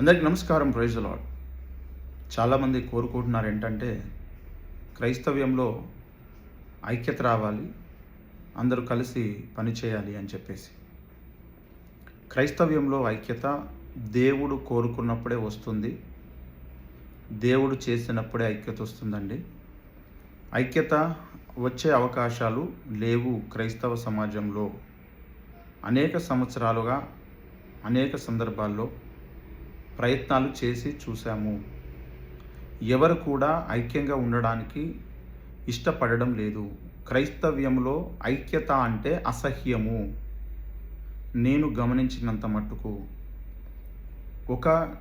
అందరికీ నమస్కారం praise lord చాలామంది కోరుకుంటున్నారు ఏంటంటే క్రైస్తవ్యంలో ఐక్యత రావాలి అందరూ కలిసి పని చేయాలి అని చెప్పేసి. క్రైస్తవ్యంలో ఐక్యత దేవుడు కోరుకున్నప్పుడే వస్తుంది. దేవుడు చేసినప్పుడే ఐక్యత వస్తుందండి. ఐక్యత వచ్చే అవకాశాలు లేవు క్రైస్తవ సమాజంలో. అనేక సంవత్సరాలుగా అనేక సందర్భాల్లో ప్రయత్నాలు చేసి చూశాము. ఎవరు కూడా ఐక్యంగా ఉండడానికి ఇష్టపడడం లేదు. క్రైస్తవ్యంలో ఐక్యత అంటే అసహ్యము. నేను గమనించినంత మట్టుకు. ఒక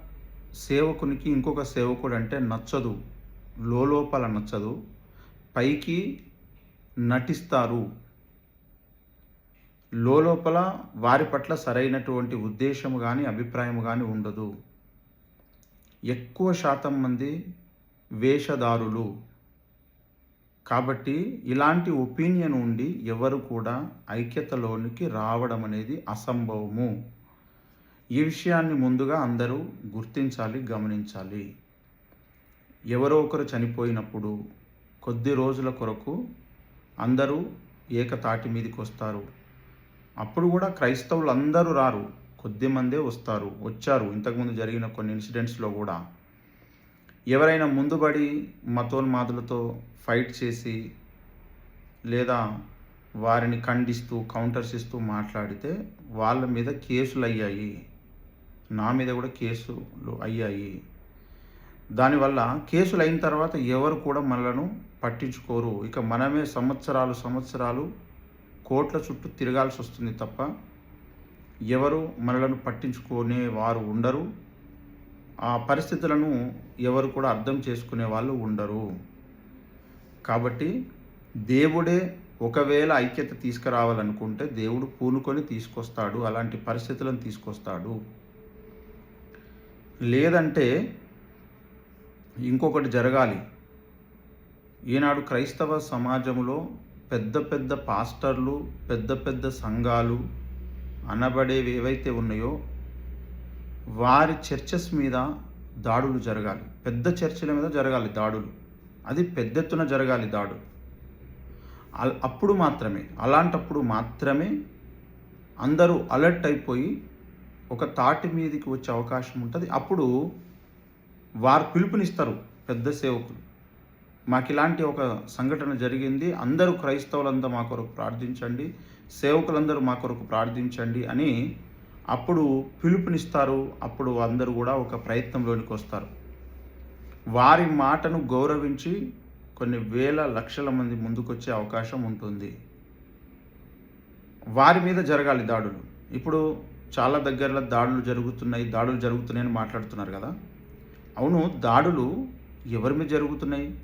సేవకునికి ఇంకొక సేవకుడు అంటే నచ్చదు. లోపల నచ్చదు. పైకి నటిస్తారు. లోపల వారి పట్ల సరైనటువంటి ఉద్దేశము కానీ అభిప్రాయం కానీ ఉండదు. ఎక్కువ శాతం మంది వేషధారులు. కాబట్టి ఇలాంటి ఒపీనియన్ ఉండి ఎవరు కూడా ఐక్యతలోనికి రావడం అనేది అసంభవము. ఈ విషయాన్ని ముందుగా అందరూ గుర్తించాలి గమనించాలి. ఎవరో ఒకరు చనిపోయినప్పుడు కొద్ది రోజుల కొరకు అందరూ ఏకతాటి మీదకి వస్తారు అప్పుడు కూడా క్రైస్తవులు అందరూ రారు. కొద్ది మందే వస్తారు వచ్చారు. ఇంతకుముందు జరిగిన కొన్ని ఇన్సిడెంట్స్లో కూడా. ఎవరైనా ముందుబడి మతోన్మాదులతో ఫైట్ చేసి లేదా వారిని ఖండిస్తూ కౌంటర్స్ ఇస్తూ మాట్లాడితే వాళ్ళ మీద కేసులు అయ్యాయి. నా మీద కూడా కేసులు అయ్యాయి. దానివల్ల కేసులు అయిన తర్వాత ఎవరు కూడా మనలను పట్టించుకోరు. ఇక మనమే సంవత్సరాలు సంవత్సరాలు కోట్ల చుట్టూ తిరగాల్సి వస్తుంది తప్ప ఎవరు మనలను పట్టించుకునే వారు ఉండరు. ఆ పరిస్థితులను ఎవరు కూడా అర్థం చేసుకునే వాళ్ళు ఉండరు. కాబట్టి దేవుడే ఒకవేళ ఐక్యత తీసుకురావాలనుకుంటే దేవుడు పూనుకొని తీసుకొస్తాడు అలాంటి పరిస్థితులను తీసుకొస్తాడు. లేదంటే ఇంకొకటి జరగాలి. ఈనాడు క్రైస్తవ సమాజంలో పెద్ద పెద్ద పాస్టర్లు పెద్ద పెద్ద సంఘాలు అనబడేవి ఏవైతే ఉన్నాయో వారి చర్చెస్ మీద దాడులు జరగాలి. పెద్ద చర్చిల మీద జరగాలి దాడులు. అది పెద్ద ఎత్తున జరగాలి దాడులు. అప్పుడు మాత్రమే అలాంటప్పుడు మాత్రమే అందరూ అలర్ట్ అయిపోయి ఒక తాటి మీదకి వచ్చే అవకాశం ఉంటుంది. అప్పుడు వారు పిలుపునిస్తారు పెద్ద సేవకులు. మాకు ఇలాంటి ఒక సంఘటన జరిగింది. అందరూ క్రైస్తవులంతా మా కొరకు ప్రార్థించండి. సేవకులందరూ మా కొరకు ప్రార్థించండి అని అప్పుడు పిలుపునిస్తారు. అప్పుడు అందరూ కూడా ఒక ప్రయత్నంలోనికి వస్తారు. వారి మాటను గౌరవించి కొన్ని వేల లక్షల మంది ముందుకొచ్చే అవకాశం ఉంటుంది. వారి మీద జరగాలి దాడులు. ఇప్పుడు చాలా దగ్గరలో దాడులు జరుగుతున్నాయి. దాడులు జరుగుతున్నాయని మాట్లాడుతున్నారు కదా. అవును దాడులు ఎవరి మీద జరుగుతున్నాయి?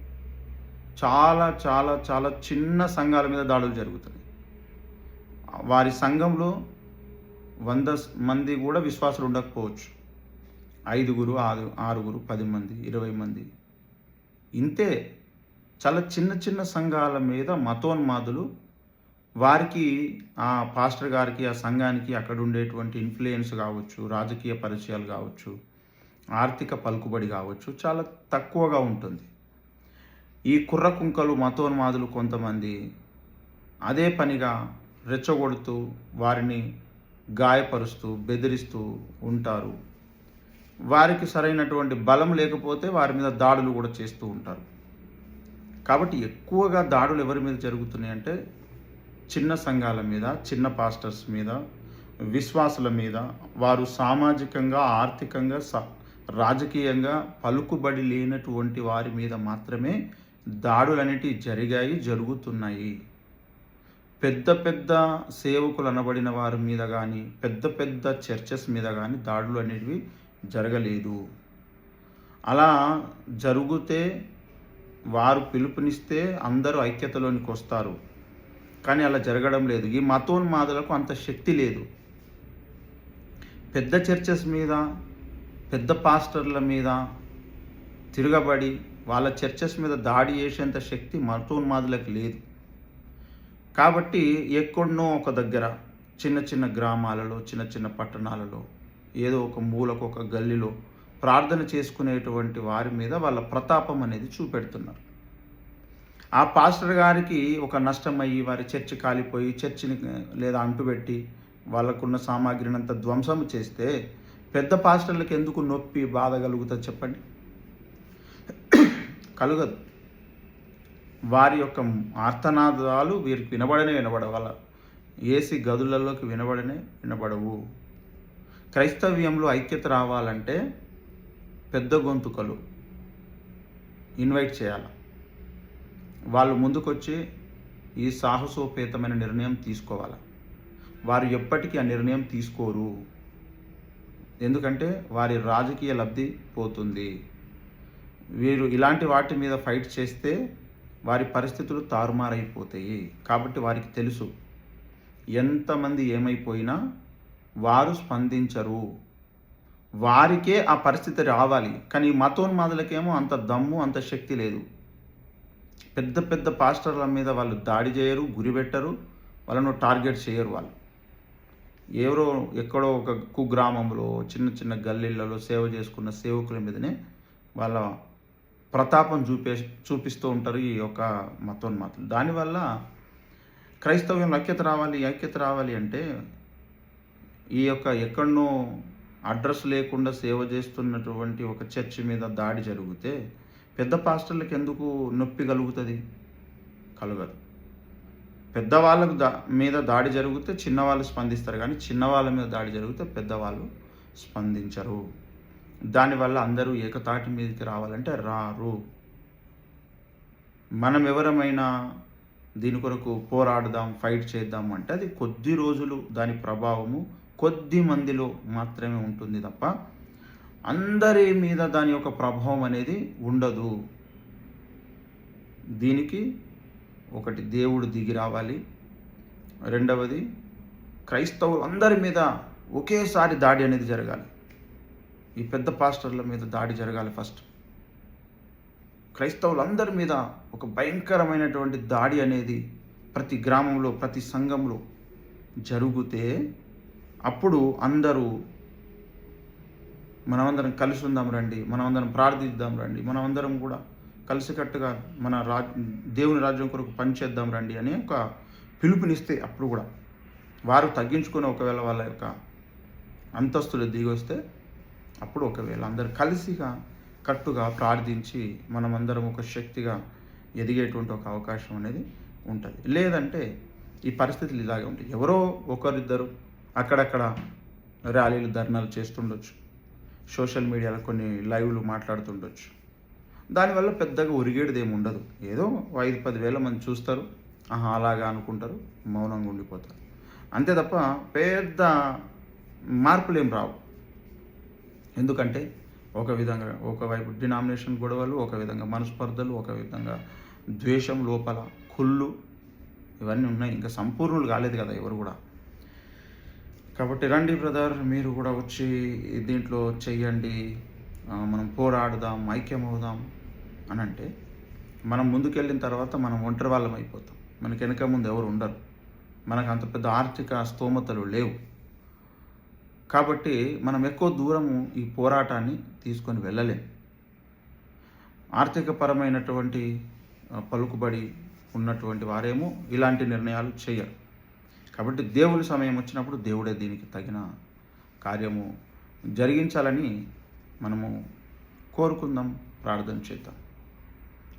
చాలా చాలా చాలా చిన్న సంఘాల మీద దాడులు జరుగుతున్నాయి వారి సంఘంలో వంద మంది కూడా విశ్వాసులు ఉండకపోవచ్చు. ఐదుగురు ఆరు ఆరుగురు పది మంది ఇరవై మంది. ఇంతే. చాలా చిన్న చిన్న సంఘాల మీద మతోన్మాదులు వారికి ఆ పాస్టర్ గారికి ఆ సంఘానికి అక్కడ ఉండేటువంటి ఇన్ఫ్లుయెన్స్ కావచ్చు రాజకీయ పరిచయాలు కావచ్చు ఆర్థిక పలుకుబడి కావచ్చు చాలా తక్కువగా ఉంటుంది. ఈ కుర్ర కుంకలు మతోన్మాదులు కొంతమంది అదే పనిగా రెచ్చగొడుతూ వారిని గాయపరుస్తూ బెదిరిస్తూ ఉంటారు. వారికి సరైనటువంటి బలం లేకపోతే వారి మీద దాడులు కూడా చేస్తూ ఉంటారు. కాబట్టి ఎక్కువగా దాడులు ఎవరి మీద జరుగుతున్నాయి అంటే చిన్న సంఘాల మీద చిన్న పాస్టర్స్ మీద విశ్వాసుల మీద. వారు సామాజికంగా ఆర్థికంగా స రాజకీయంగా పలుకుబడి లేనటువంటి వారి మీద మాత్రమే దాడులు జరిగాయి జరుగుతున్నాయి. పెద్ద పెద్ద సేవకులు అనబడిన వారి మీద కానీ పెద్ద పెద్ద చర్చెస్ మీద కానీ దాడులు అనేటివి జరగలేదు. అలా జరిగితే వారు పిలుపునిస్తే అందరూ ఐక్యతలోనికి వస్తారు. కానీ అలా జరగడం లేదు. ఈ మతోన్మాదులకు అంత శక్తి లేదు. పెద్ద చర్చెస్ మీద పెద్ద పాస్టర్ల మీద తిరగబడి వాళ్ళ చర్చెస్ మీద దాడి చేసేంత శక్తి మతోన్మాదులకు లేదు. కాబట్టి ఎక్కడనో ఒక దగ్గర చిన్న చిన్న గ్రామాలలో చిన్న చిన్న పట్టణాలలో ఏదో ఒక మూలకు ఒక గల్లీలో ప్రార్థన చేసుకునేటువంటి వారి మీద వాళ్ళ ప్రతాపం అనేది చూపెడుతున్నారు. ఆ పాస్టర్ గారికి ఒక నష్టం అయ్యి వారి చర్చి కాలిపోయి చర్చిని లేదా అంటుపెట్టి వాళ్ళకున్న సామాగ్రిని అంతా ధ్వంసం చేస్తే పెద్ద పాస్టర్లకు ఎందుకు నొప్పి బాధ కలుగుతుంది చెప్పండి? కలుగదు. వారి యొక్క ఆర్తనాదాలు వీరికి వినబడనే వినబడవల. ఏసి ఏసీ గదులలోకి వినబడనే వినబడవు. క్రైస్తవ్యంలో ఐక్యత రావాలంటే పెద్ద గొంతుకలు ఇన్వైట్ చేయాలి. వాళ్ళు ముందుకొచ్చి ఈ సాహసోపేతమైన నిర్ణయం తీసుకోవాలి. వారు ఎప్పటికీ ఆ నిర్ణయం తీసుకోరు. ఎందుకంటే వారి రాజకీయ లబ్ధి పోతుంది. వీరు ఇలాంటి వాటి మీద ఫైట్ చేస్తే వారి పరిస్థితులు తారుమారైపోతాయి. కాబట్టి వారికి తెలుసు ఎంతమంది ఏమైపోయినా వారు స్పందించరు. వారికే ఆ పరిస్థితి రావాలి. కానీ మతోన్మాదులకేమో అంత దమ్ము అంత శక్తి లేదు. పెద్ద పెద్ద పాస్టర్ల మీద వాళ్ళు దాడి చేయరు గురిపెట్టరు వాళ్ళను టార్గెట్ చేయరు వాళ్ళు. ఎవరో ఎక్కడో ఒక కుగ్రామంలో చిన్న చిన్న గల్లీలలో సేవ చేసుకున్న సేవకుల మీదనే వాళ్ళ ప్రతాపం చూపే చూపిస్తూ ఉంటారు ఈ యొక్క మతోన్మాతులు. దానివల్ల క్రైస్తవ్యంలో ఐక్యత రావాలి ఐక్యత రావాలి అంటే ఈ యొక్క ఎక్కడనో అడ్రస్ లేకుండా సేవ చేస్తున్నటువంటి ఒక చర్చి మీద దాడి జరిగితే పెద్ద పాస్టర్లకు ఎందుకు నొప్పి కలుగుతుంది? కలగదు. పెద్దవాళ్ళకు దా మీద దాడి జరిగితే చిన్నవాళ్ళు స్పందిస్తారు కానీ చిన్నవాళ్ళ మీద దాడి జరిగితే పెద్దవాళ్ళు స్పందించరు. దానివల్ల అందరూ ఏకతాటి మీదకి రావాలంటే రారు. మనం ఎవరమైనా దీని కొరకు పోరాడదాం ఫైట్ చేద్దాం అంటే అది కొద్ది రోజులు దాని ప్రభావము కొద్ది మందిలో మాత్రమే ఉంటుంది తప్ప అందరి మీద దాని యొక్క ప్రభావం అనేది ఉండదు. దీనికి ఒకటి దేవుడు దిగి రావాలి. రెండవది క్రైస్తవులు అందరి మీద ఒకేసారి దాడి అనేది జరగాలి. ఈ పెద్ద పాస్టర్ల మీద దాడి జరగాలి ఫస్ట్. క్రైస్తవులందరి మీద ఒక భయంకరమైనటువంటి దాడి అనేది ప్రతి గ్రామంలో ప్రతి సంఘంలో జరుగుతే అప్పుడు అందరూ మనమందరం కలిసి ఉందాం రండి మనమందరం ప్రార్థిద్దాం రండి మనమందరం కూడా కలిసికట్టుగా మన రా దేవుని రాజ్యం కొరకు పనిచేద్దాం రండి అని ఒక పిలుపునిస్తే అప్పుడు కూడా. వారు తగ్గించుకొని ఒకవేళ వాళ్ళ యొక్క అంతస్తులు దిగొస్తే అప్పుడు ఒకవేళ అందరు కలిసిగా కట్టుగా ప్రార్థించి మనమందరం ఒక శక్తిగా ఎదిగేటువంటి ఒక అవకాశం అనేది ఉంటుంది. లేదంటే ఈ పరిస్థితులు ఇలాగే ఉంటాయి. ఎవరో ఒకరిద్దరు అక్కడక్కడ ర్యాలీలు ధర్నాలు చేస్తుండొచ్చు. సోషల్ మీడియాలో కొన్ని లైవ్లు మాట్లాడుతుండొచ్చు. దానివల్ల పెద్దగా ఒరిగేటిది ఏమి ఉండదు. ఏదో ఐదు పది వేల మంది చూస్తారు. ఆహా అలాగా అనుకుంటారు. మౌనంగా ఉండిపోతారు. అంతే తప్ప పెద్ద మార్పులు ఏం రావు. ఎందుకంటే ఒక విధంగా ఒకవైపు డినామినేషన్ గొడవలు ఒక విధంగా మనస్పర్ధలు ఒక విధంగా ద్వేషం లోపల కుళ్ళు ఇవన్నీ ఉన్నాయి. ఇంకా సంపూర్ణులు కాలేదు కదా ఎవరు కూడా. కాబట్టి రండి బ్రదర్ మీరు కూడా వచ్చి దీంట్లో చెయ్యండి. మనం పోరాడుదాం ఐక్యం అవుదాం అని అంటే మనం ముందుకెళ్ళిన తర్వాత మనం ఒంటరి వాళ్ళం అయిపోతాం. మనకి వెనక ముందు ఎవరు ఉండరు. మనకు అంత పెద్ద ఆర్థిక స్తోమతలు లేవు. కాబట్టి మనం ఎక్కువ దూరము ఈ పోరాటాన్ని తీసుకొని వెళ్ళలేం. ఆర్థికపరమైనటువంటి పలుకుబడి ఉన్నటువంటి వారేమో ఇలాంటి నిర్ణయాలు చేయరు. కాబట్టి దేవుని సమయం వచ్చినప్పుడు దేవుడే దీనికి తగిన కార్యము జరిగించాలని మనము కోరుకుందాం ప్రార్థన చేద్దాం.